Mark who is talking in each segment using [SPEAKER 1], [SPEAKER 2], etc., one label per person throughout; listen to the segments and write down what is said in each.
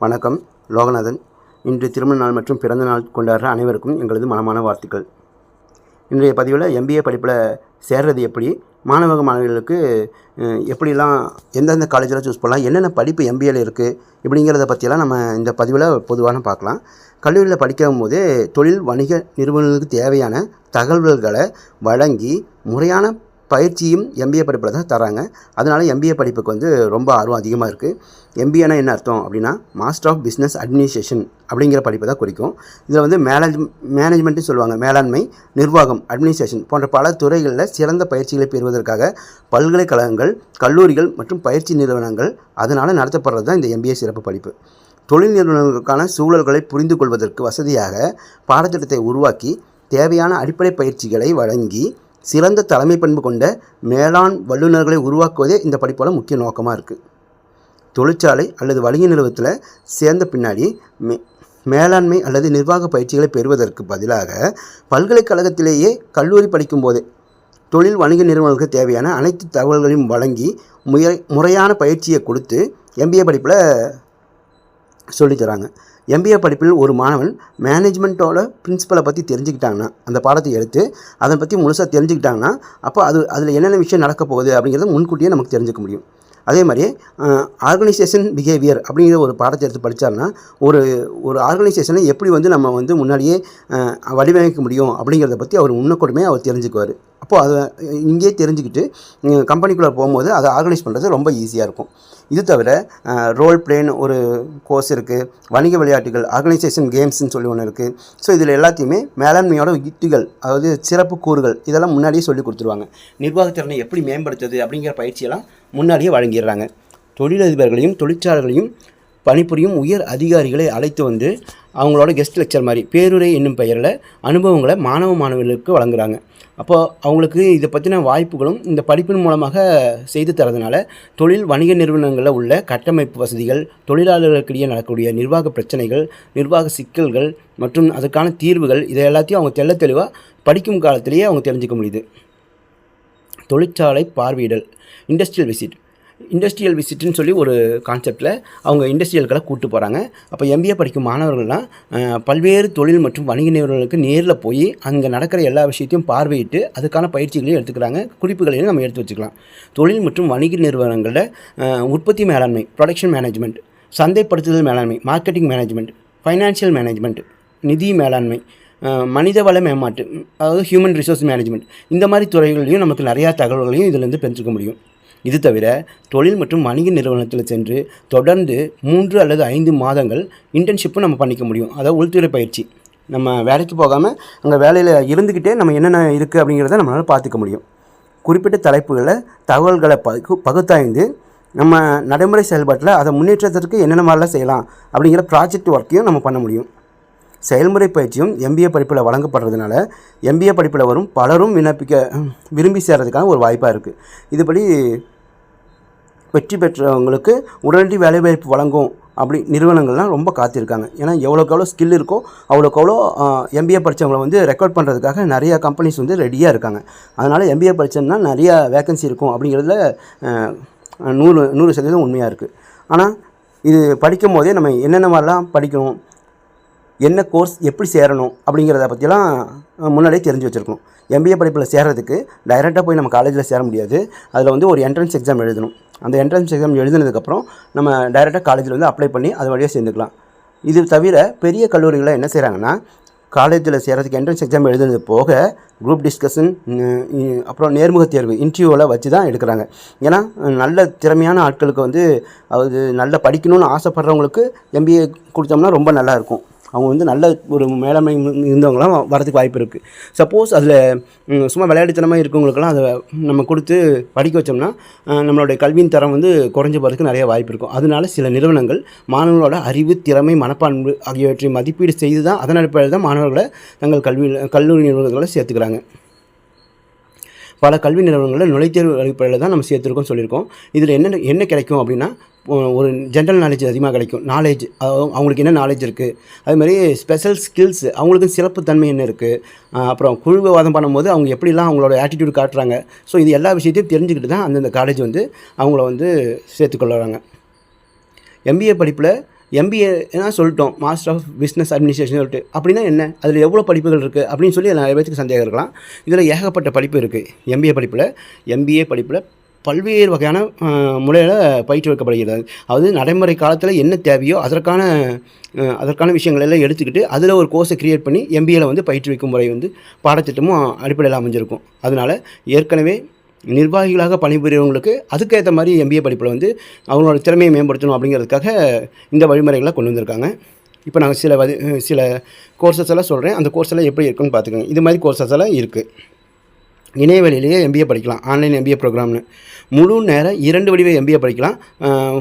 [SPEAKER 1] வணக்கம் லோகநாதன். இன்று திருமண நாள் மற்றும் பிறந்த நாள் கொண்டாடுற அனைவருக்கும் எங்களது மனமான வாழ்த்துக்கள். இன்றைய பதிவில் எம்பிஏ படிப்பில் சேர்றது எப்படி மாணவக மாணவிகளுக்கு எப்படிலாம் எந்தெந்த காலேஜில் சூஸ் பண்ணலாம் என்னென்ன படிப்பு எம்பிஏல இருக்குது இப்படிங்கிறத பற்றியெல்லாம் நம்ம இந்த பதிவில் பொதுவான பார்க்கலாம். கல்லூரியில் படிக்கும் போதே தொழில் வணிக நிறுவனங்களுக்கு தேவையான தகவல்களை வழங்கி முறையான பயிற்சியும் எம்பிஏ படிப்பில் தான் தராங்க அதனால் எம்பிஏ படிப்புக்கு வந்து ரொம்ப ஆர்வம் அதிகமாக இருக்குது எம்பிஏனா என்ன அர்த்தம் அப்படின்னா மாஸ்டர் ஆஃப் பிஸ்னஸ் அட்மினிஸ்ட்ரேஷன் அப்படிங்கிற படிப்பை தான் குறிக்கும். இதில் வந்து மேனேஜ் மேனேஜ்மெண்ட்டு சொல்லுவாங்க. மேலாண்மை நிர்வாகம் அட்மினிஸ்ட்ரேஷன் போன்ற பல துறைகளில் சிறந்த பயிற்சிகளை பெறுவதற்காக பல்கலைக்கழகங்கள் கல்லூரிகள் மற்றும் பயிற்சி நிறுவனங்கள் அதனால் நடத்தப்படுறது தான் இந்த எம்பிஏ சிறப்பு படிப்பு. தொழில் நிறுவனங்களுக்கான சூழல்களை புரிந்து கொள்வதற்கு வசதியாக பாடத்திட்டத்தை உருவாக்கி தேவையான அடிப்படை பயிற்சிகளை வழங்கி சிறந்த தலைமை பண்பு கொண்ட மேலாண் வல்லுநர்களை உருவாக்குவதே இந்த படிப்போட முக்கிய நோக்கமாக இருக்குது தொழிற்சாலை அல்லது வணிக நிறுவனத்தில் சேர்ந்த பின்னாடி மே மேலாண்மை அல்லது நிர்வாக பயிற்சிகளை பெறுவதற்கு பதிலாக பல்கலைக்கழகத்திலேயே கல்லூரி படிக்கும் போதே தொழில் வணிக நிறுவனங்களுக்கு தேவையான அனைத்து தகவல்களையும் வழங்கி முறை முறையான பயிற்சியை கொடுத்து எம்பிஏ படிப்பில் சொல்லித்தராங்க எம்பிஏ படிப்பில் ஒரு மாணவன் மேனேஜ்மெண்ட்டோட பிரின்சிபலை பற்றி தெரிஞ்சுக்கிட்டாங்கன்னா அந்த பாடத்தை எடுத்து அதை பற்றி முழுசாக தெரிஞ்சுக்கிட்டாங்கன்னா அப்போ அது அதில் என்னென்ன விஷயம் நடக்க போகுது அப்படிங்கிறத முன்கூட்டியே நமக்கு தெரிஞ்சுக்க முடியும். அதே மாதிரி ஆர்கனைசேஷன் பிஹேவியர் அப்படிங்கிற ஒரு பாடத்தை எடுத்து படித்தாருன்னா ஒரு ஒரு ஆர்கனைசேஷனை எப்படி வந்து நம்ம வந்து முன்னாடியே வடிவமைக்க முடியும் அப்படிங்கிறத பற்றி அவர் முன்னக்கூடமே அவர் தெரிஞ்சுக்குவார். அப்போது அதை இங்கேயே தெரிஞ்சுக்கிட்டு கம்பெனிக்குள்ளே போகும்போது அதை ஆர்கனைஸ் பண்ணுறது ரொம்ப ஈஸியாக இருக்கும். இது தவிர ரோல் பிளேன்னு ஒரு கோர்ஸ் இருக்குது வணிக விளையாட்டுகள் ஆர்கனைசேஷன் கேம்ஸ்னு சொல்லி ஒன்று இருக்குது ஸோ இதில் எல்லாத்தையுமே மேலாண்மையோட யுக்திகள் அதாவது சிறப்பு கூறுகள் இதெல்லாம் முன்னாடியே சொல்லி கொடுத்துருவாங்க. நிர்வாகத்திறனை எப்படி மேம்படுத்துறது அப்படிங்கிற பயிற்சியெல்லாம் முன்னாடியே வழங்கிடுறாங்க. தொழிலதிபர்களையும் தொழிற்சாலைகளையும் பணிபுரியும் உயர் அதிகாரிகளை அழைத்து வந்து அவங்களோட கெஸ்ட் லெக்சர் மாதிரி பேருரை என்னும் பெயரில் அனுபவங்களை மாணவ மாணவர்களுக்கு வழங்குகிறாங்க அப்போது அவங்களுக்கு இதை பற்றின வாய்ப்புகளும் இந்த படிப்பின் மூலமாக செய்து தரதுனால தொழில் வணிக நிறுவனங்களில் உள்ள கட்டமைப்பு வசதிகள் தொழிலாளர்களுக்கிடையே நடக்கக்கூடிய நிர்வாக பிரச்சனைகள் நிர்வாக சிக்கல்கள் மற்றும் அதுக்கான தீர்வுகள் இதை எல்லாத்தையும் அவங்க தெள்ள தெளிவாக படிக்கும் காலத்திலேயே அவங்க தெரிஞ்சுக்க முடியுது. தொழிற்சாலை பார்வையிடல் இண்டஸ்ட்ரியல் விசிட் இண்டஸ்ட்ரியல் விசிட்னு சொல்லி ஒரு கான்செப்டில் அவங்க இண்டஸ்ட்ரியல்களை கூட்டு போகிறாங்க அப்போ எம்பிஏ படிக்கும் மாணவர்கள்லாம் பல்வேறு தொழில் மற்றும் வணிக நிறுவனங்களுக்கு நேரில் போய் அங்கே நடக்கிற எல்லா விஷயத்தையும் பார்வையிட்டு அதுக்கான பயிற்சிகளையும் எடுத்துக்கிறாங்க. குறிப்புகளையும் நம்ம எடுத்து வச்சுக்கலாம். தொழில் மற்றும் வணிக நிறுவனங்களில் உற்பத்தி மேலாண்மை ப்ரொடக்ஷன் மேனேஜ்மெண்ட் சந்தைப்படுத்துதல் மேலாண்மை மார்க்கெட்டிங் மேனேஜ்மெண்ட் ஃபைனான்சியல் மேனேஜ்மெண்ட் நிதி மேலாண்மை மனிதவள மேம்பாட்டு அதாவது ஹியூமன் ரிசோர்ஸ் மேனேஜ்மெண்ட் இந்த மாதிரி துறைகளையும் நமக்கு நிறையா தகவல்களையும் இதிலேருந்து பெற்றுக்க முடியும். இது தவிர தொழில் மற்றும் வணிக நிறுவனத்தில் சென்று தொடர்ந்து மூன்று அல்லது ஐந்து மாதங்கள் இன்டர்ன்ஷிப்பும் நம்ம பண்ணிக்க முடியும். அதாவது உள்துறை பயிற்சி. நம்ம வேலைக்கு போகாமல் அங்கே வேலையில் இருந்துக்கிட்டே நம்ம என்னென்ன இருக்குது அப்படிங்கிறத நம்மளால் பார்த்துக்க முடியும். குறிப்பிட்ட தலைப்புகளை தகவல்களை பகு பகுத்தாய்ந்து நம்ம நடைமுறை செயல்பாட்டில் அதை முன்னேற்றத்திற்கு என்னென்ன மாதிரிலாம் செய்யலாம் அப்படிங்கிற ப்ராஜெக்ட் ஒர்க்கையும் நம்ம பண்ண முடியும். செயல்முறை பயிற்சியும் எம்பிஏ படிப்பில் வழங்கப்படுறதுனால எம்பிஏ படிப்பில் வரும் பலரும் விண்ணப்பிக்க விரும்பி சேர்றதுக்கான ஒரு வாய்ப்பாக இருக்குது. இதுபடி வெற்றி பெற்றவங்களுக்கு உடனடி வேலைவாய்ப்பு வழங்கும் அப்படி நிறுவனங்கள்லாம் ரொம்ப காத்திருக்காங்க. ஏன்னா எவ்வளோக்கு எவ்வளோ ஸ்கில் இருக்கோ அவ்வளோக்கு அவ்வளோ எம்பிஏ படித்தவங்களை வந்து ரெக்கார்ட் பண்ணுறதுக்காக நிறையா கம்பெனிஸ் வந்து ரெடியாக இருக்காங்க. அதனால் எம்பிஏ படித்தோம்னா நிறையா வேகன்சி இருக்கும் அப்படிங்கிறதுல நூறு நூறு சதவீதம் உண்மையாக இருக்குது ஆனால் இது படிக்கும் போதே நம்ம என்னென்ன மாதிரிலாம் படிக்கணும் என்ன கோர்ஸ் எப்படி சேரணும் அப்படிங்கிறத பற்றிலாம் முன்னாடியே தெரிஞ்சு வச்சுருக்கணும். எம்பிஏ படிப்பில் சேர்றதுக்கு டைரெக்டாக போய் நம்ம காலேஜில் சேர முடியாது. அதில் வந்து ஒரு என்ட்ரன்ஸ் எக்ஸாம் எழுதணும். அந்த என்ட்ரன்ஸ் எக்ஸாம் எழுதினதுக்கப்புறம் நம்ம டைரெக்டாக காலேஜில் வந்து அப்ளை பண்ணி அது வழியாக சேர்ந்துக்கலாம். இது தவிர பெரிய கல்லூரிகளில் என்ன செய்கிறாங்கன்னா காலேஜில் சேர்கிறதுக்கு என்ட்ரன்ஸ் எக்ஸாம் எழுதுனது போக குரூப் டிஸ்கஷன் அப்புறம் நேர்முக தேர்வு இன்டர்வியூவில் வச்சு தான் எடுக்கிறாங்க. ஏன்னா நல்ல திறமையான ஆட்களுக்கு வந்து அது நல்ல படிக்கணும்னு ஆசைப்பட்றவங்களுக்கு எம்பிஏ கொடுத்தோம்னா ரொம்ப நல்லாயிருக்கும் அவங்க வந்து நல்ல ஒரு மேலாண்மை இருந்தவங்களாம் வரதுக்கு வாய்ப்பு இருக்குது சப்போஸ் அதில் சும்மா விளையாட்டுத்தனமாக இருக்கவங்களுக்கெல்லாம் அதை நம்ம கொடுத்து படிக்க வச்சோம்னா நம்மளுடைய கல்வியின் தரம் வந்து குறைஞ்ச போகிறதுக்கு நிறைய வாய்ப்பு இருக்கும். அதனால சில நிறுவனங்கள் மாணவர்களோட அறிவு திறமை மனப்பான்மை ஆகியவற்றை மதிப்பீடு செய்து தான் அதன் அடிப்படையில் தான் மாணவர்களை தங்கள் கல்வி கல்லூரி நிறுவனங்களை சேர்த்துக்கிறாங்க. பல கல்வி நிறுவனங்களில் நுழைத்தேர்வு அடிப்படையில் தான் நம்ம சேர்த்துருக்கோம் சொல்லியிருக்கோம். இதில் என்ன என்ன கிடைக்கும் அப்படின்னா ஒரு ஜென்ரல் நாலேஜ் அதிகமாக கிடைக்கும். நாலேஜ் அவங்களுக்கு என்ன நாலேஜ் இருக்குது அதுமாதிரி ஸ்பெஷல் ஸ்கில்ஸ் அவங்களுக்கு சிறப்புத்தன்மை என்ன இருக்குது அப்புறம் குழுவாதம் பண்ணும்போது அவங்க எப்படிலாம் அவங்களோட ஆட்டிடியூட் காட்டுறாங்க? ஸோ இது எல்லா விஷயத்தையும் தெரிஞ்சுக்கிட்டு தான் அந்தந்த காலேஜ் வந்து அவங்கள வந்து சேர்த்துக்கொள்ளுறாங்க எம்பிஏ படிப்பில் எம்பிஏ என்ன சொல்லிட்டோம் மாஸ்டர் ஆஃப் பிஸ்னஸ் அட்மினிஸ்ட்ரேஷன் சொல்லிட்டு. அப்படின்னா என்ன? அதில் எவ்வளோ படிப்புகள் இருக்குது அப்படின்னு சொல்லி நிறைய பேருக்கு சந்தேகம் இருக்கலாம். இதில் ஏகப்பட்ட படிப்பு இருக்குது எம்பிஏ படிப்பில் எம்பிஏ படிப்பில் பல்வேறு வகையான முறையில் பயிற்றுவிக்கப்படுகிறது அதாவது நடைமுறை காலத்தில் என்ன தேவையோ அதற்கான அதற்கான விஷயங்கள் எல்லாம் எடுத்துக்கிட்டு அதில் ஒரு கோர்ஸை க்ரியேட் பண்ணி எம்பிஏல வந்து பயிற்றுவிக்கும் முறை வந்து பாடத்திட்டமும் அடிப்படையில் அமைஞ்சிருக்கும். அதனால் ஏற்கனவே நிர்வாகிகளாக பணிபுரியவங்களுக்கு அதுக்கேற்ற மாதிரி எம்பிஏ படிப்பில் வந்து அவங்களோட திறமையை மேம்படுத்தணும் அப்படிங்கிறதுக்காக இந்த வழிமுறைகளை கொண்டு வந்திருக்காங்க. இப்போ நாங்கள் சில வதி சில கோர்சஸ் எல்லாம் சொல்கிறேன் அந்த கோர்ஸ் எல்லாம் எப்படி இருக்குன்னு பார்த்துக்கோங்க. இது மாதிரி கோர்சஸ் எல்லாம் இருக்குது இணையவழியிலேயே எம்பிஏ படிக்கலாம் ஆன்லைன் எம்பிஏ ப்ரோக்ராம்னு முழு நேரம் இரண்டு வடிவ எம்பிஏ படிக்கலாம்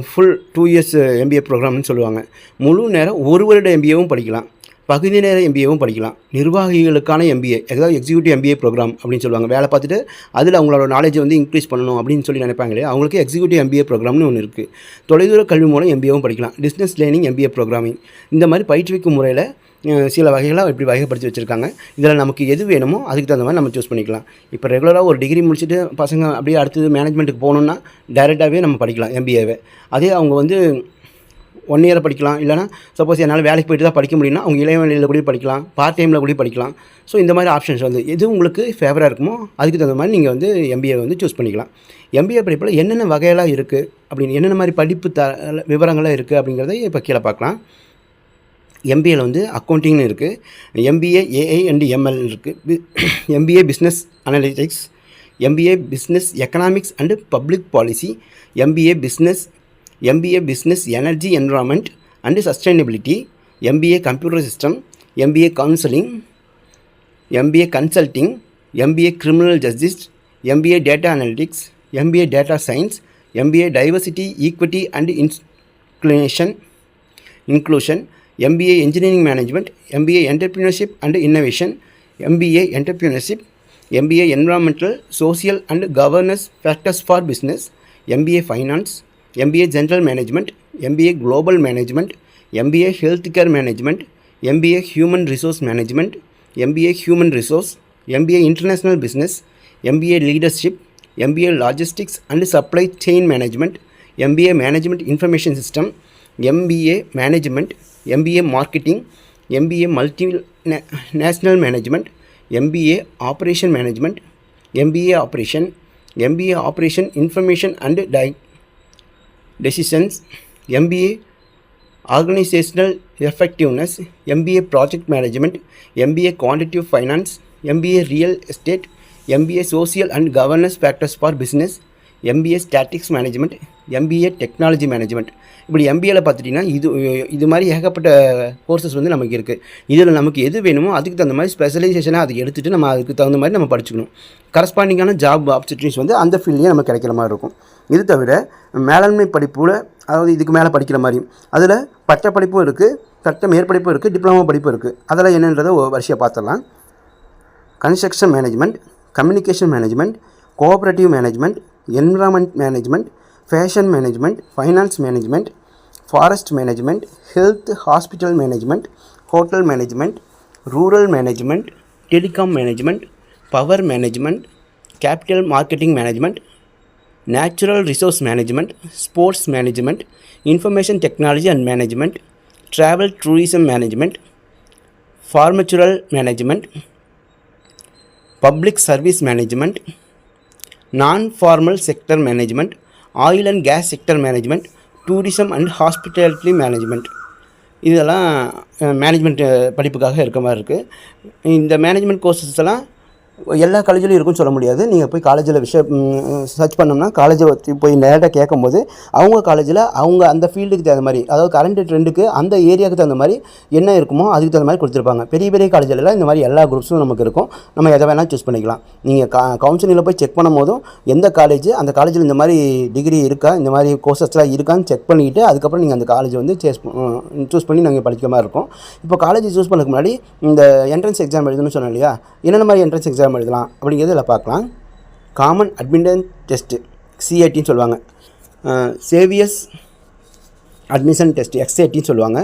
[SPEAKER 1] ஃபுல் டூ இயர்ஸ் எம்பிஏ ப்ரோக்ராம்னு சொல்லுவாங்க முழு நேரம் ஒரு வருட எம்பிஏவும் படிக்கலாம் பகுதி நேர எம்பிஏவும் படிக்கலாம் நிர்வாகிகளுக்கான எம்பிஏ அதாவது எக்ஸிக்யூட்டிவ் எம்பிஏ ப்ரோக்ராம் அப்படின்னு சொல்லுவாங்க வேலை பார்த்துட்டு அதில் அவங்களோட நாலேஜை வந்து இன்க்ரீஸ் பண்ணணும் அப்படின்னு சொல்லி நினைப்பாங்களே அவங்களுக்கு எக்ஸிக்யூட்டிவ் எம்பிஏ ப்ரோக்ராம்னு ஒன்று இருக்குது தொலைதூர கல்வி மூலம் எம்பிஏவும் படிக்கலாம் பிஸ்னஸ் லேர்னிங் எம்பிஏ ப்ரோக்ராமிங் இந்த மாதிரி பயிற்றுவிக்கும் முறையில் சில வகைகளாக இப்படி வகைப்படுத்தி வச்சுருக்காங்க. இதில் நமக்கு எது வேணுமோ அதுக்கு தகுந்த மாதிரி நம்ம சூஸ் பண்ணிக்கலாம். இப்போ ரெகுலராக ஒரு டிகிரி முடிச்சுட்டு பசங்க அப்படியே அடுத்தது மேனேஜ்மெண்ட்டுக்கு போகணுன்னா டைரெக்டாகவே நம்ம படிக்கலாம் எம்பிஏவை அதே அவங்க வந்து ஒன் இயர் படிக்கலாம் இல்லைனா சப்போஸ் என்னால் வேலைக்கு போயிட்டு தான் படிக்க முடியும்னா அவங்க இளையவழியில் கூட படிக்கலாம் பார்ட் டைமில் கூட படிக்கலாம். ஸோ இந்த மாதிரி ஆப்ஷன்ஸ் வந்து எது உங்களுக்கு ஃபேவராக இருக்குமோ அதுக்கு தகுந்த மாதிரி நீங்கள் வந்து எம்பிஏ வந்து சூஸ் பண்ணிக்கலாம். எம்பிஏ படிப்பில் என்னென்ன வகையெல்லாம் இருக்குது அப்படின்னு என்னென்ன மாதிரி படிப்பு த விவரங்கள்லாம் இருக்குது அப்படிங்கிறத இப்போ கீழே பார்க்கலாம். எம்பிஏல வந்து அக்கௌண்டிங்னு இருக்குது எம்பிஏ ஏஐ அண்ட் எம்எல் இருக்குது MBA business analytics MBA business economics and public policy MBA business MBA business energy environment and sustainability MBA computer system MBA counselling MBA consulting MBA criminal justice MBA data analytics MBA data science MBA diversity equity and inclination MBA Engineering Management, MBA Entrepreneurship and Innovation, MBA Entrepreneurship, MBA Environmental, Social and Governance Factors for Business, MBA Finance, MBA General Management, MBA Global Management, MBA Healthcare Management, MBA Human Resource Management, MBA Human Resource, MBA International Business, MBA Leadership, MBA Logistics and Supply Chain Management, MBA Management Information System, MBA Management, MBA Marketing, MBA Multinational Management, MBA Operation Management, MBA Operation, MBA Operation Information and Decisions, MBA Organizational Effectiveness, MBA Project Management, MBA Quantitative Finance, MBA Real Estate, MBA Social and Governance Factors for Business, MBA statistics management MBA technology management இப்படி எம்பிஏல பார்த்துட்டிங்கன்னா இது இது மாதிரி ஏகப்பட்ட courses வந்து நமக்கு இருக்குது இதில் நமக்கு எது வேணுமோ அதுக்கு தகுந்த மாதிரி ஸ்பெஷலைசேஷனாக அதை எடுத்துகிட்டு நம்ம அதுக்கு தகுந்த மாதிரி நம்ம படிச்சுக்கணும். கரஸ்பாண்டிங்கான ஜாப் ஆப்பர்ச்சுனிட்டிஸ் வந்து அந்த ஃபீல்ட்லேயே நமக்கு கிடைக்கிற மாதிரி இருக்கும். இது தவிர மேலாண்மை படிப்பில் அதாவது இதுக்கு மேலே படிக்கிற மாதிரி அதில் பட்ட படிப்பும் இருக்குது சட்ட மேற்படிப்பும் இருக்குது டிப்ளமோ படிப்பும் இருக்குது அதெல்லாம் என்னன்றதை ஒரு வரிசையாக பார்த்துடலாம். Construction management communication management cooperative management environment management fashion management finance management forest management health hospital management hotel management rural management telecom management power management capital marketing management natural resource management sports management information technology and management travel tourism management pharmaceutical management public service management non formal sector management oil and gas sector management tourism and hospitality management இதெல்லாம் management படிப்புக்காக இருக்க மாதிரி இருக்குது இந்த management courses எல்லாம் எல்லா காலேஜிலும் இருக்குன்னு சொல்ல முடியாது. நீங்கள் போய் காலேஜில் விஷயம் சர்ச் பண்ணோம்னா காலேஜை போய் நேரடியாக கேட்கும்போது அவங்க காலேஜில் அவங்க அந்த ஃபீல்டுக்கு தகுந்த மாதிரி அதாவது கரண்ட் ட்ரெண்டுக்கு அந்த ஏரியாவுக்கு தகுந்த மாதிரி என்ன இருக்குமோ அதுக்கு தகுந்த மாதிரி கொடுத்துருப்பாங்க. பெரிய பெரிய காலேஜிலலாம் இந்த மாதிரி எல்லா குரூப்ஸும் நமக்கு இருக்கும். நம்ம எதை வேணால் சூஸ் பண்ணிக்கலாம். நீங்கள் கா கவுன்சிலிங்கில் போய் செக் பண்ணும் போதும் எந்த காலேஜ் அந்த காலேஜில் இந்த மாதிரி டிகிரி இருக்கா இந்த மாதிரி கோர்சஸ்லாம் இருக்கான்னு செக் பண்ணிக்கிட்டு அதுக்கப்புறம் நீங்கள் அந்த காலேஜ் வந்து சேஸ் சூஸ் பண்ணி நாங்கள் படிக்கிற மாதிரி இருக்கும். இப்போ காலேஜ் சூஸ் பண்ணதுக்கு முன்னாடி இந்த என்ட்ரன்ஸ் எக்ஸாம் எழுதணும்னு சொன்னேன் இல்லையா? என்னென்ன மாதிரி என்ட்ரன்ஸ் எக்ஸாம் எழுதலாம் அப்படிங்கிறது இதில் பார்க்கலாம் காமன் அட்மிட்டன் டெஸ்ட்டு சிஐடின்னு சொல்லுவாங்க. சேவியஸ் அட்மிஷன் டெஸ்ட் எக்ஸ்ஐடின்னு சொல்லுவாங்க.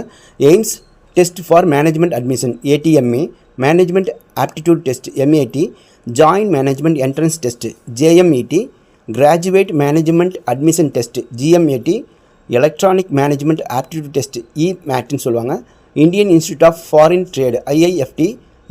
[SPEAKER 1] AIMS test for management admission ATMA management aptitude test MAT joint management entrance test JMET graduate management admission test GMAT electronic management aptitude test E மேட்னு சொல்லுவாங்க. Indian institute of foreign trade IIFT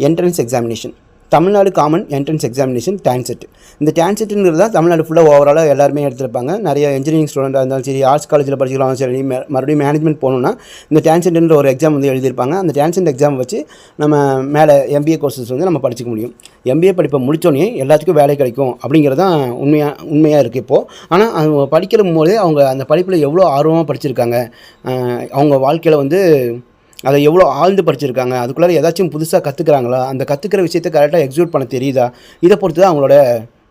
[SPEAKER 1] entrance examination Tamil Nadu common entrance examination TANCET இந்த டான்செட்டுங்கிறது தான் தமிழ்நாடு ஃபுல்லாக ஓவராலாக எல்லாருமே எடுத்திருப்பாங்க. நிறைய engineering ஸ்டூடெண்ட்டாக இருந்தாலும் சரி ஆர்ட்ஸ் காலேஜில் படிச்சிக்கலாம் சரி மறுபடியும் மேனேஜ்மெண்ட் போகணுன்னா இந்த டான்செட்டுன்ற ஒரு எக்ஸாம் வந்து எழுதியிருப்பாங்க. அந்த டான்செட் எக்ஸாம் வச்சு நம்ம மேலே எம்பிஏ கோர்சஸ் வந்து நம்ம படிச்சுக்க முடியும். எம்பிஏ படிப்பை முடித்தோடனே எல்லாத்துக்கும் வேலை கிடைக்கும் அப்படிங்கிறது தான் உண்மையாக உண்மையாக இருக்குது இப்போது ஆனால் அவங்க படிக்கிற போதே அவங்க அந்த படிப்பில் எவ்வளோ ஆர்வமாக படிச்சிருக்காங்க அவங்க வாழ்க்கையில் வந்து அதை எவ்வளோ ஆழ்ந்து படிச்சிருக்காங்க அதுக்குள்ளே ஏதாச்சும் புதுசாக கற்றுக்குறாங்களா அந்த கற்றுக்கிற விஷயத்தை கரெக்டாக எக்ஸிக்யூட் பண்ண தெரியுதா? இதை பொறுத்து தான் அவங்களோட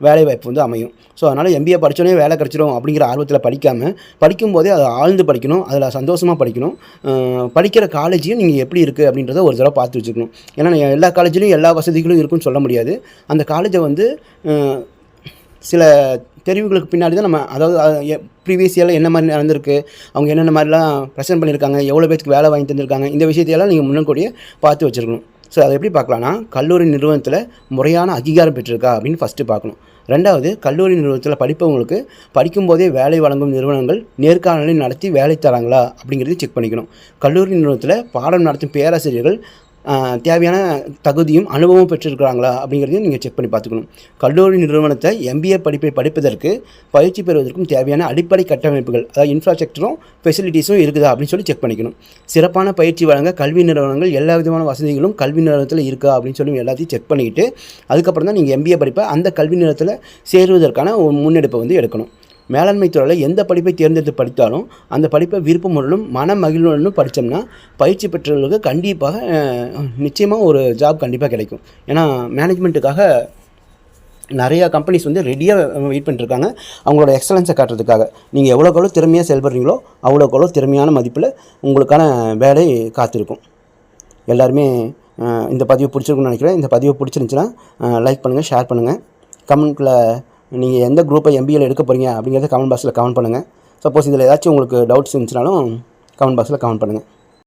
[SPEAKER 1] வேலை வாய்ப்பு வந்து அமையும். ஸோ அதனால் எம்பிஏ படித்தோடனே வேலை கிடச்சிரும் அப்படிங்கிற ஆர்வத்தில் படிக்காமல் படிக்கும்போதே அதை ஆழ்ந்து படிக்கணும் அதில் சந்தோஷமாக படிக்கணும். படிக்கிற காலேஜையும் நீங்கள் எப்படி இருக்குது அப்படின்றத ஒரு தடவை பார்த்து வச்சுக்கணும். ஏன்னா எல்லா காலேஜ்லேயும் எல்லா வசதிகளும் இருக்குன்னு சொல்ல முடியாது. அந்த காலேஜை வந்து சில தெரிவுகளுக்கு பின்னாடி தான் நம்ம அதாவது ப்ரீவியஸ் இயரில் என்ன மாதிரி நடந்திருக்கு அவங்க என்னென்ன மாதிரிலாம் ப்ரெசென்ட் பண்ணியிருக்காங்க எவ்வளோ பேருக்கு வேலை வாங்கி தந்திருக்காங்க இந்த விஷயத்தையெல்லாம் நீங்கள் முன்னக்கூட்டியே பார்த்து வச்சுருக்கணும். ஸோ அதை எப்படி பார்க்கலாம்னா கல்லூரி நிறுவனத்தில் முறையான அங்கீகாரம் பெற்றிருக்கா அப்படின்னு ஃபஸ்ட்டு பார்க்கணும். ரெண்டாவது கல்லூரி நிறுவனத்தில் படிப்பவங்களுக்கு படிக்கும்போதே வேலை வழங்கும் நிறுவனங்கள் நேர்காணலை நடத்தி வேலை தராங்களா அப்படிங்கிறதையும் செக் பண்ணிக்கணும். கல்லூரி நிறுவனத்தில் பாடம் நடத்தும் பேராசிரியர்கள் தேவையான தகுதியும் அனுபவமும் பெற்றிருக்கிறாங்களா அப்படிங்கிறதையும் நீங்கள் செக் பண்ணி பார்த்துக்கணும். கல்லூரி நிறுவனத்தை எம்பிஏ படிப்பை படிப்பதற்கு பயிற்சி பெறுவதற்கும் தேவையான அடிப்படை கட்டமைப்புகள் அதாவது இன்ஃப்ராஸ்ட்ரக்சரும் ஃபெசிலிட்டிஸும் இருக்குதா அப்படின்னு சொல்லி செக் பண்ணிக்கணும். சிறப்பான பயிற்சி வழங்க கல்வி நிறுவனங்கள் எல்லா விதமான வசதிகளும் கல்வி நிறுவனத்தில் இருக்கா அப்படின்னு சொல்லி எல்லாத்தையும் செக் பண்ணிக்கிட்டு அதுக்கப்புறம் தான் நீங்கள் எம்பிஏ படிப்பை அந்த கல்வி நிறுவனத்தில் சேருவதற்கான ஒரு முன்னெடுப்பை வந்து எடுக்கணும். மேலாண்மை துறையில் எந்த படிப்பை தேர்ந்தெடுத்து படித்தாலும் அந்த படிப்பை விருப்பமுடனும் மன மகிழ்வுடனும் படித்தோம்னா பயிற்சி பெற்றவர்களுக்கு கண்டிப்பாக நிச்சயமாக ஒரு ஜாப் கண்டிப்பாக கிடைக்கும். ஏன்னா மேனேஜ்மெண்ட்டுக்காக நிறையா கம்பெனிஸ் வந்து ரெடியாக வெயிட் பண்ணிட்டுருக்காங்க. அவங்களோட எக்ஸலன்ஸை காட்டுறதுக்காக. நீங்கள் எவ்வளோக்கு எவ்வளோ திறமையாக செயல்படுறீங்களோ அவ்வளோக்கு எவ்வளோ திறமையான மதிப்பில் உங்களுக்கான வேலை காத்திருக்கும். எல்லாருமே இந்த பதிவு பிடிச்சிருக்குன்னு நினைக்கிறேன். இந்த பதிவு பிடிச்சிருந்துச்சுன்னா லைக் பண்ணுங்கள் ஷேர் பண்ணுங்கள் கமெண்ட்டில் நீங்கள் எந்த குரூப்பை எம்பிஏல எடுக்க போகிறீங்க அப்படிங்கிறத கமெண்ட் பாக்ஸில் கமெண்ட் பண்ணுங்கள் சப்போஸ் இதில் ஏதாச்சும் உங்களுக்கு டவுட்ஸ் இருந்துச்சுனாலும் கமெண்ட் பாக்ஸில் கமெண்ட் பண்ணுங்கள்